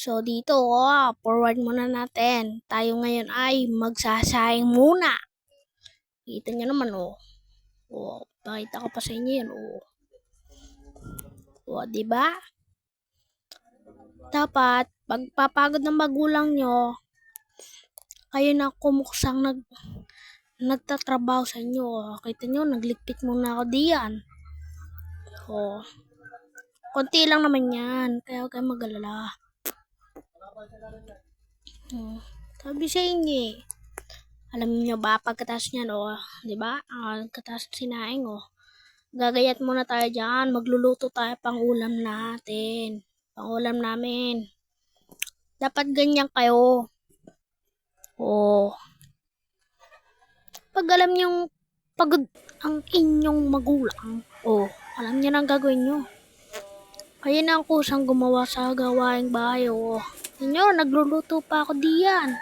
So, dito, oh, forward muna natin. Tayo ngayon ay magsasayang muna. Kita nyo naman, oh. Oh, pakita ko pa sa inyo yan, oh. Oh, di ba? Dapat, pagpapagod ng magulang nyo, kayo na kumuksang nag, nagtatrabaho sa inyo. Oh. Kita nyo, naglikpit muna ako diyan. Oh. Konti lang naman yan. Kaya huwag kayong mag-alala. Hmm. Sabi sa inyo eh. Alam niyo ba, pagkatapos niyan, oh, di ba? Ang pagkatapos sinaing, oh. Gagayat muna tayo dyan. Magluluto tayo pang ulam natin. Pang ulam namin. Dapat ganyan kayo. Oh. Pag alam niyong pagod ang inyong magulang, oh, alam niyo na ang gagawin niyo. Kayo na ang kusang gumawa sa gawaing bahay, oh. Inyo, nagluluto pa ako diyan.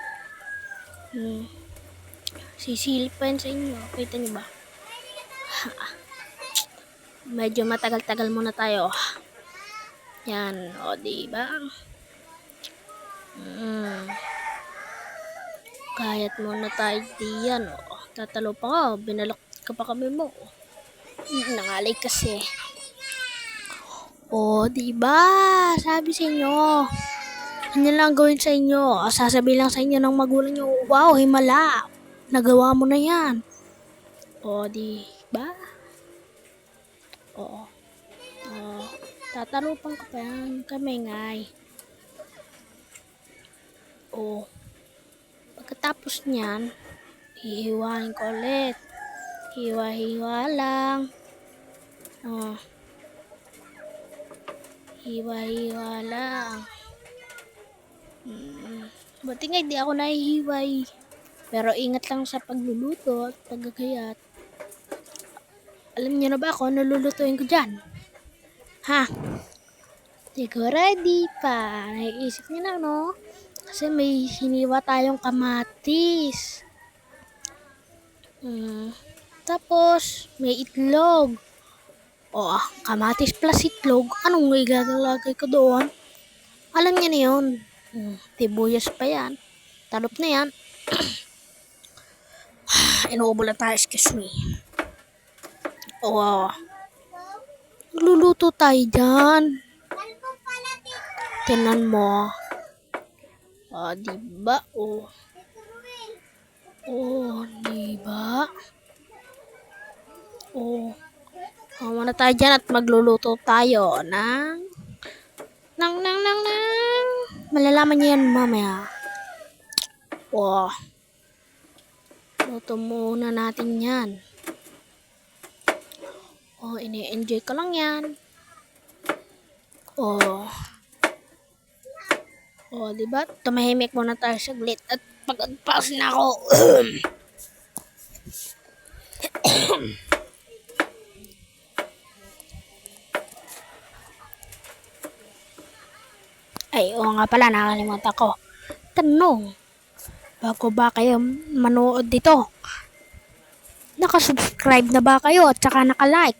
Hmm. Sisilip pa yan sa inyo. Kita niyo ba? Medyo matagal-tagal muna tayo. Yan, o, di ba? Hmm. Kayat muna tayo diyan, o. Tatalo pa ka, binalak ka pa kami mo. Hmm, Nangalay kasi. O, di ba? Sabi sa inyo. Ano lang gawin sa inyo? Sasabihin lang sa inyo ng magulang nyo, wow, himala. Nagawa mo na yan. O, di ba? Oo. Oo. Tatalupan ko pa yan. Kami ngay. Oo. Pagkatapos niyan, hihiwain ko ulit. Hiwa-hiwa lang. Oo. Hiwa-hiwa lang. Mm. Buti nga hindi ako nahihiway. Pero ingat lang sa pagluluto at paggagayat. Alam niyo na ba kung ano lulutuin ko dyan? Ha? Ko ready pa. Naiisip niyo na, no? Kasi may hiniwa tayong kamatis. Mm. Tapos, may itlog. O, ah, kamatis plus itlog. Anong igagalagay ko doon? Alam niyo na yun. Tibuyas pa yan. Talop na yan. Inuubo na tayo, excuse me. Oo. Luluto tayo dyan. Tinan mo. Ah, diba? Oh. Oh, diba? Oh. Oh, muna tayo dyan at magluluto tayo ng... Nang, nang, nang, nang. Malalaman niyo yan mamaya. Oh. Luto muna natin yan. Oh, ini-enjoy ko lang yan. Oh. Oh, di ba? Tumahimik muna tayo saglit at pag-agpas na ako. Ay, oo nga pala, nakalimutan ko. Tanong, bago ba kayo manood dito? Nakasubscribe na ba kayo at saka nakalike?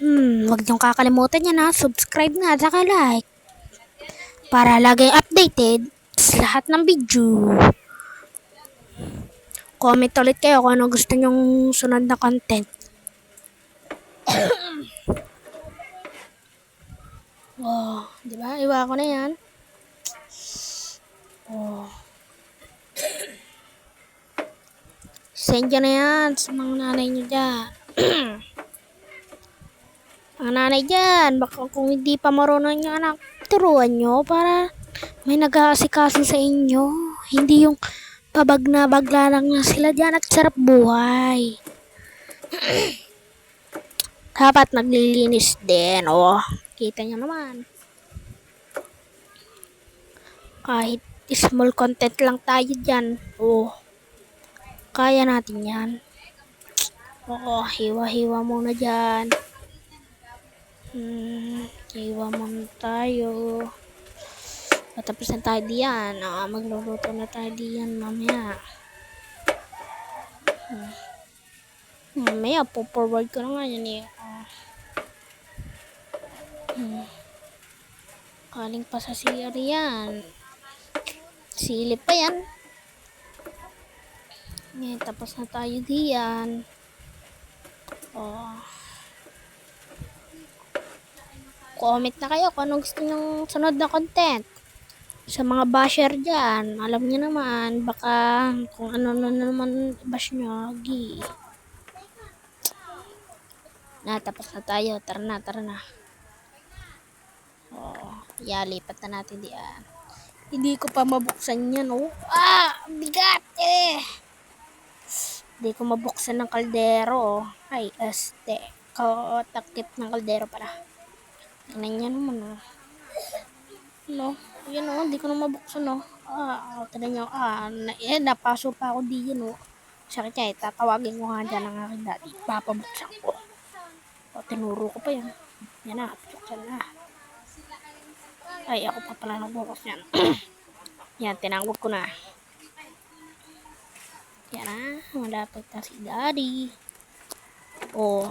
Hmm, wag niyong kakalimutan yan ha. Subscribe nga at saka like. Para laging updated sa lahat ng video. Comment ulit kayo kung ano gusto nyong sunod na content. Oh, di ba? Iwa ko na yan. Oh. Send na yan sa mga nanay nyo dyan. mga nanay dyan, baka kung hindi pa marunong yung anak, turuan nyo para may nag-aasikaso sa inyo. Hindi yung pabag na bagla lang na sila dyan at sarap buhay. Dapat naglilinis din, oh. Kita nyo naman. Kahit small content lang tayo dyan, oh. Kaya natin yan. Oo, hiwa-hiwa muna dyan. Hmm, hiwa muna tayo. Patapos na tayo diyan. Ah, magluluto na tayo diyan mamaya. Hmm. Mamaya, po-forward ko na nga yan eh. Ah. Galing pa sa CR yan. Silip pa yan. Ngayon, tapos na tayo diyan. Oh. Comment na kayo kung anong gusto nyong sunod na content. Sa mga basher dyan, alam niyo naman, baka kung ano na naman bash nyo, gi. Na, tapos na tayo. Tara na, tara na. Oh, yeah, lipat na natin diyan. Hindi ko pa mabuksan yan, oh. Ah, bigat eh. Hindi ko mabuksan ng kaldero, oh. Ay, este. Katakip ng kaldero pala. Tingnan niya naman, oh. No, yan, oh. Hindi ko na mabuksan, oh. Ah, oh, tingnan niyo, ah, na, eh, napaso pa ako diyan, oh. Sakit niya, eh. Tatawagin ko nga dyan ang aking daddy. Papabuksan ko. O, tinuro ko pa yan. Yan na, buksan na. Ay, ako pa pala nagbukas yan. yan, tinanggap ko na. Yan na, malapit na si daddy. O.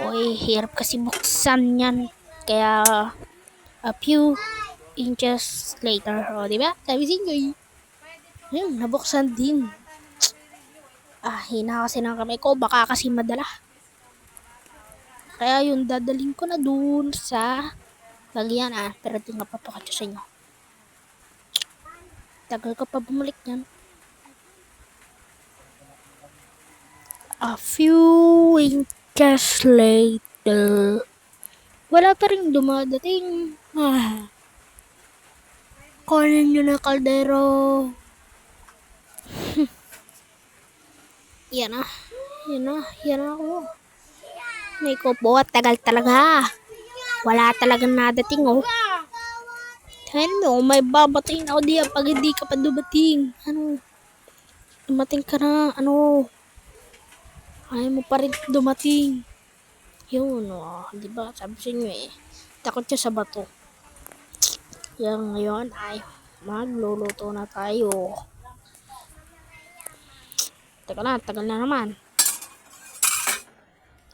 Oy, hirap kasi buksan yan. Kaya, a few inches later. O, di ba? Sabi si Joy. Ayun, nabuksan din. Ah, hina kasi ng kamay ko. Baka kasi madala. Kaya yun, dadaling ko na dun sa lagyan ah. Pero di nga papakatsa sa inyo. Tagal ko pa bumalik yan. A few inches later. Wala pa rin dumadating. Ah. Kunin nyo na kaldero. yan na. Yan na. Yan na ako. May kupo at tagal talaga. Wala talagang nadating oh. Ano, may babatiin ako diyan pag hindi ka pa dumating. Ano? Dumating ka na, ano? Ayaw mo pa rin dumating. Yun, oh. Di ba? Sabi sa inyo eh. Takot siya sa bato. Yan ngayon ay magluluto na tayo. Teka na, tagal na naman.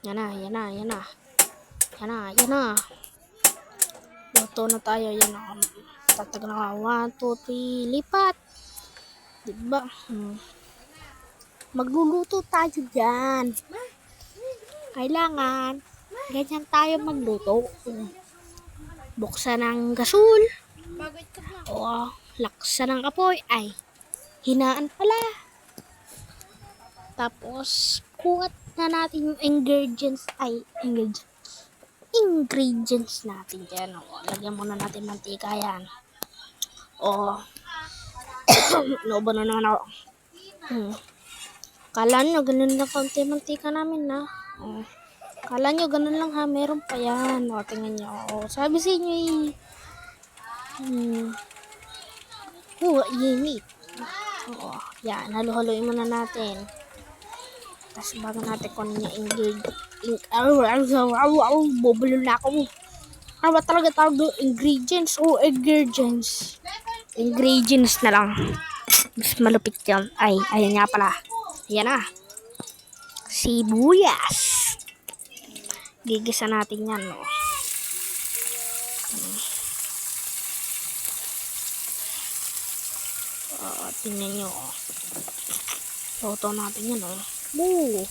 Yan na, yan na, yan na. Yan na, yan na. Luto na tayo. Yan na. Tatagal na. 1, 2, 3, lipat. Diba? Hmm. Magluluto tayo dyan. Kailangan, ganyan tayo magluto. Buksan ng gasol. O, laksan ng apoy. Ay, hinaan pala. Tapos, kuhat na natin yung ingredients. Ay, ingredients. Ingredients natin dyan. O, lagyan muna natin mantika yan. O, lobo na naman ako. Hmm. Kala nyo, ganun lang kaunti mantika namin na. O, kala nyo, ganun lang ha. Meron pa yan. O, tingnan nyo. O, sabi sa inyo eh. Hmm. Oh, init. Oo. Yan, halu-haluin muna natin. Tapos bago natin kunin yung ingredient. In, aw, aw, aw, aw, aw, bubulo na ako. Ano ba talaga tawag? Ingredients o ingredients? Ingredients na lang. Mas malupit yan. Ay, ayan nga pala. Ayan na. Sibuyas. Gigisa natin yan, no. Oo, tingnan nyo. oh. Toto natin yan, oh. Boo!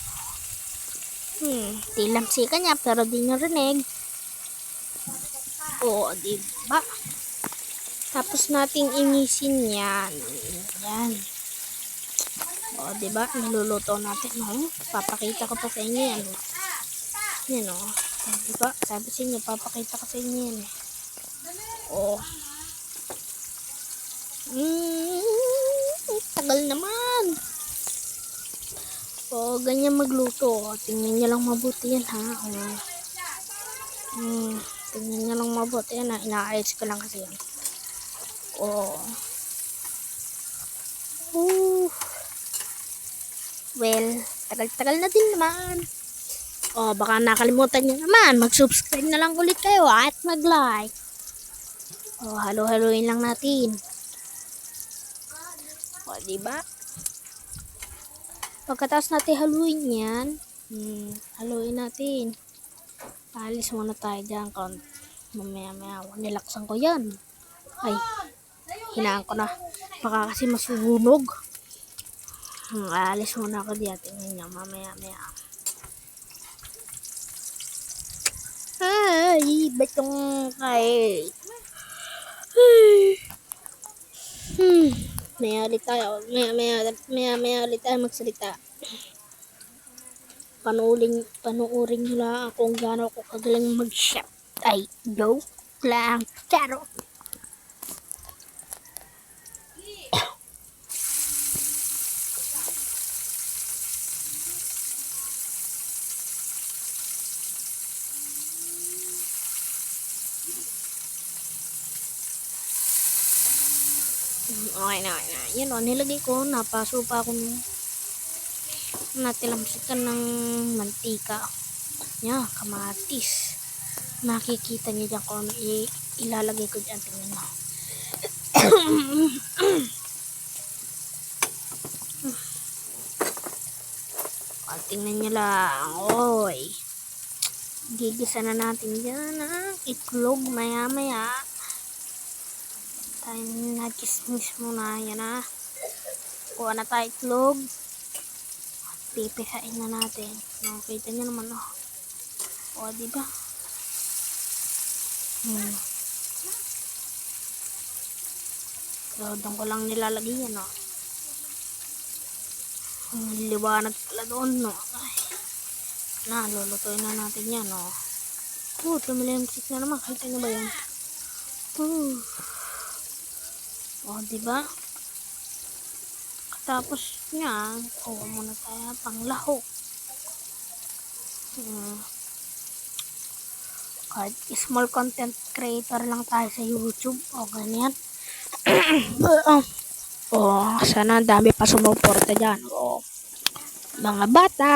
Hmm, tilamsi ka niya, pero di nyo rinig. Oo, di ba? Tapos nating inisin yan. Yan. O, di ba? Niluluto natin, no? Papakita ko pa sa inyo yan. Yan, o. Di ba? Sabi sa inyo, papakita ko sa inyo yan. eh. O. Mm, tagal naman. O, ganyan magluto. Tingnan nyo lang mabuti yan, ha? Hmm, tingnan nyo lang mabuti yan, ha? Inaayos ko lang kasi yan. O. Ooh. Well, tagal-tagal na din naman. O, baka nakalimutan nyo naman. Mag-subscribe na lang ulit kayo at mag-like. O, halo-haloin lang natin. O, diba? Pagkatapos natin haluin yan, hmm, haluin natin. Alis muna tayo dyan. Mamaya maya, nilaksan ko yan. Ay, hinaan ko na. Baka kasi masuhunog. Hmm, aalis muna ako diyan. Tingnan niya, mamaya maya. Ay, ba't yung kay... Hmm, maya ulit tayo. Maya, maya, maya, maya ulit tayo magsalita. Panuuling, panuuring lang kung gaano ako kagaling mag-shop. Ay, joke lang. Charo. Yan o, nilagay ko, napaso pa ako nung natilamsikan ng mantika. Yan, kamatis. Makikita niyo dyan kung ano ilalagay ko dyan. Tingnan nyo. Ah, tingnan nyo lang. Oy. Gigisa na natin dyan ang itlog maya-maya. Tayo na chismis muna. Yan na. Kuha na tayo itlog. Pipisain na natin. No, kita nyo naman, oh. O, di ba? Hmm. So, doon ko lang nilalagay yan, oh. Ang liwanag pala doon, no. Na, lulutuin na natin yan, oh. Oh, tumilimsik na naman. Kita nyo ba yan? Oh. Oh, di ba? Tapos niya, kuha muna tayo pang lahok. Hmm. Kahit small content creator lang tayo sa YouTube o ganyan. oh, oh, sana dami pa sumuporta dyan. Oh. Mga bata,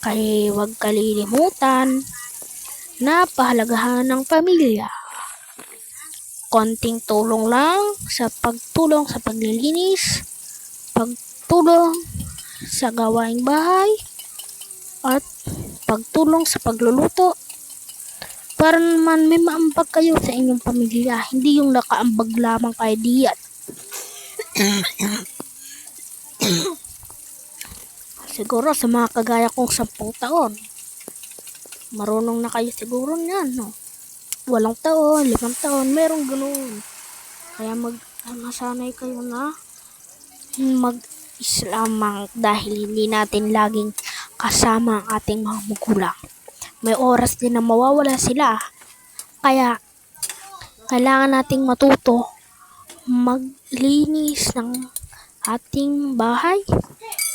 kay huwag kalilimutan na pahalagahan ng pamilya. Konting tulong lang sa pagtulong sa paglilinis, pagtulong sa gawaing bahay, at pagtulong sa pagluluto para naman may maambag kayo sa inyong pamilya. Hindi yung nakaambag lamang kayo diyan. siguro sa mga kagaya kong 10 taon, marunong na kayo siguro niyan, no? Walang taon, limang taon, merong ganun. Kaya mag, masanay kayo na mag-islamang dahil hindi natin laging kasama ang ating mga magulang. May oras din na mawawala sila. Kaya, kailangan nating matuto maglinis ng ating bahay,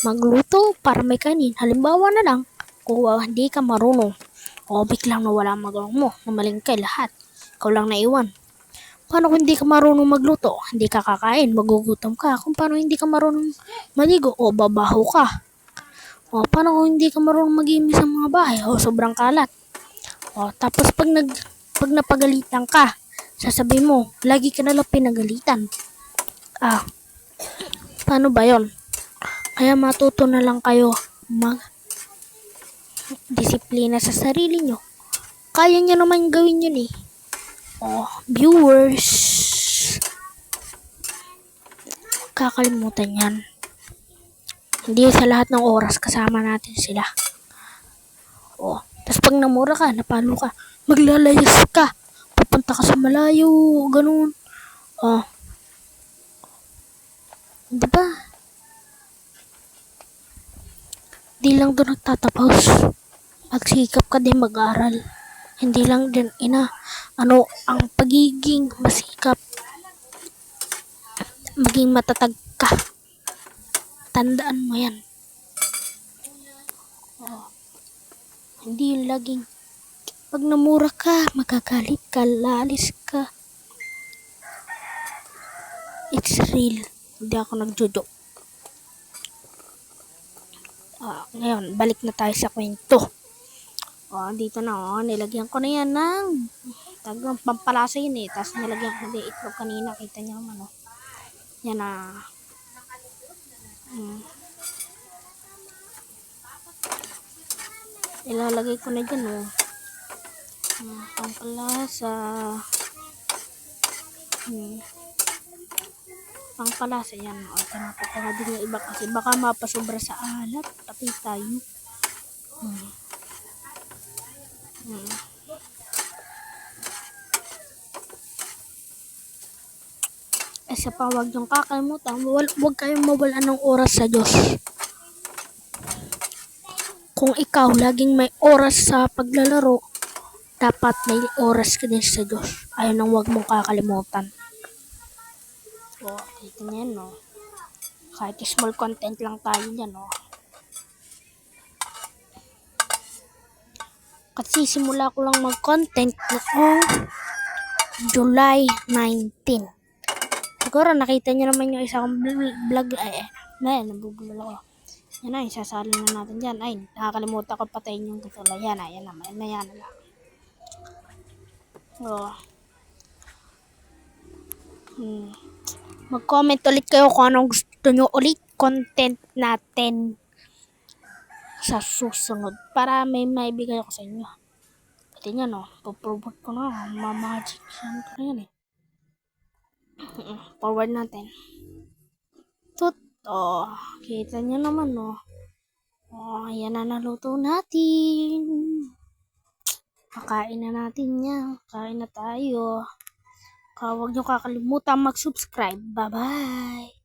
magluto para may kanin. Halimbawa na lang, kung hindi ka marunong, o biglang nawala ang magulang mo, namalingkay lahat, ikaw lang naiwan. Paano kung hindi ka marunong magluto? Hindi ka kakain, magugutom ka. Kung paano hindi ka marunong maligo, o babaho ka. O, paano kung hindi ka marunong mag sa mga bahay? O, sobrang kalat. O, tapos pag, nag, pag napagalitan ka, sasabihin mo, lagi ka nalang pinagalitan. Ah, paano ba yon? Kaya matuto na lang kayo mag disiplina sa sarili nyo. Kaya nyo naman gawin yun eh. O, viewers. Kakalimutan yan. Hindi sa lahat ng oras kasama natin sila. O, tapos pag namura ka, napalo ka, maglalayas ka. Pupunta ka sa malayo, ganun. O. Di ba? Di lang doon nagtatapos. Magsikap ka din mag-aral. Hindi lang din ina, ano, ang pagiging masikap. Maging matatag ka. Tandaan mo yan. Oh. Hindi yung laging pag namura ka, magagalit ka, lalis ka. It's real. Hindi ako nagjojo. Ah, ngayon, balik na tayo sa kwento. Oh, dito na oh, nilagyan ko na yan ng tagang pampalasa yun eh. Tapos nilagyan ko na itlog kanina. Kita niyo naman oh. Yan na. Hmm. Ilalagay ko na dyan oh. Hmm, pangpalasa. Hmm. Pangpalasa yan. O, tinapos ko na din yung iba kasi baka mapasobra sa alat. Patay tayo. Hmm. Hmm. Isa pa, huwag niyong kakalimutan. Huwag, kayong mawala ng oras sa Diyos. Kung ikaw laging may oras sa paglalaro, dapat may oras ka din sa Diyos. Ayun ang huwag mong kakalimutan. O, kita niyo yan, no? Kahit small content lang tayo dyan, no? Kasi simula ko lang mag-content noong July 19. Siguro nakita niyo naman yung isang bl- vlog ay na yan, nabubulol ako. Yan na, isasali na natin dyan. Ay, nakakalimutan ko patayin yung katula. Yan na, yan na, yan na, yan na. Oh. Hmm. Mag-comment ulit kayo kung anong gusto nyo ulit content natin sa susunod para may maibigay ako sa inyo. Pati nga no, paprovoke ko na, mamagic yan ko na yan eh. Forward natin. Tut, oh, kita nyo naman no. Oh, yan na naluto natin. Kakain na natin yan. Kain na tayo. Huwag nyo kakalimutan mag-subscribe. Bye-bye.